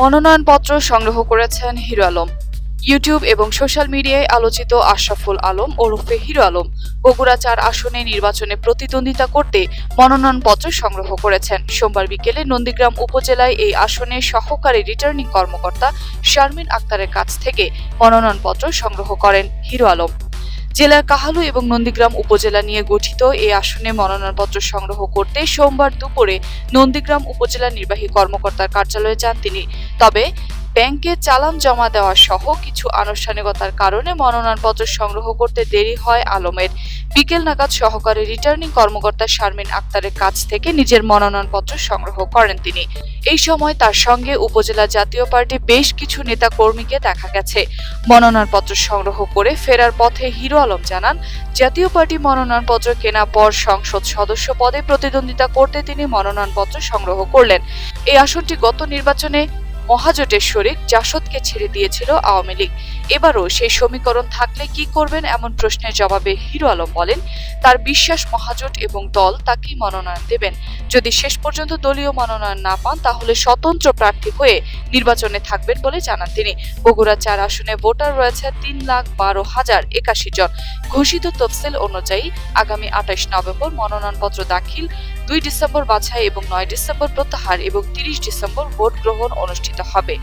মনোনয়নপত্র সংগ্রহ করেছেন হিরো আলম। ইউটিউব এবং সোশ্যাল মিডিয়ায় আলোচিত আশরাফুল আলম ওরফে হিরো আলম বগুড়া চার আসনে নির্বাচনে প্রতিদ্বন্দ্বিতা করতে মনোনয়নপত্র সংগ্রহ করেছেন। সোমবার বিকেলে নন্দীগ্রাম উপজেলায় এই আসনে সহকারী রিটার্নিং কর্মকর্তা শারমিন আক্তারের কাছ থেকে মনোনয়নপত্র সংগ্রহ করেন হিরো আলম। জেলার কাহালু এবং নন্দীগ্রাম উপজেলা নিয়ে গঠিত এই আসনে মনোনয়নপত্র সংগ্রহ করতে সোমবার দুপুরে নন্দীগ্রাম উপজেলা নির্বাহী কর্মকর্তার কার্যালয়ে যান তিনি। তবে ব্যাংকে চালান জমা দেওয়া সহ কিছু আনুষ্ঠানিকতার কারণে মনোনয়নপত্র সংগ্রহ করতে দেরি হয় আলমের। বিকেল নাগাদ সহকারী রিটার্নিং কর্মকর্তা শারমিন আক্তারের কাছ থেকে নিজের মনোনয়নপত্র সংগ্রহ করেন তিনি। এই সময় তার সঙ্গে উপজেলা জাতীয় পার্টি বেশ কিছু নেতা কর্মীকে দেখা গেছে। মনোনয়নপত্র সংগ্রহ করে ফেরার পথে হিরো আলম জানান, জাতীয় পার্টি মনোনয়নপত্র কেনা পর সংসদ সদস্য পদে প্রতিদ্বন্দ্বিতা করতে তিনি মনোনয়নপত্র সংগ্রহ করলেন। এই আসনটি গত নির্বাচনে মহাজোটের শরিক জাসদকে ছেড়ে দিয়েছিল আওয়ামী লীগ। এবারও সেই সমীকরণ থাকলে কি করবেন এমন প্রশ্নের জবাবে হিরো আলম বলেন, তার বিশ্বাস মহাজোট এবং দল তাকেই মনোনয়ন দেবেন। যদি শেষ পর্যন্ত দলীয় মনোনয়ন না পান, তাহলে স্বতন্ত্র প্রার্থী হয়ে নির্বাচনে থাকবেন বলে জানান তিনি। বগুড়া চার আসনে ভোটার রয়েছে তিন লাখ বারো হাজার একাশি জন। ঘোষিত তফসিল অনুযায়ী আগামী আঠাশ নভেম্বর মনোনয়নপত্র দাখিল, দুই ডিসেম্বর বাছাই এবং নয় ডিসেম্বর প্রত্যাহার এবং তিরিশ ডিসেম্বর ভোট গ্রহণ অনুষ্ঠিত হবে।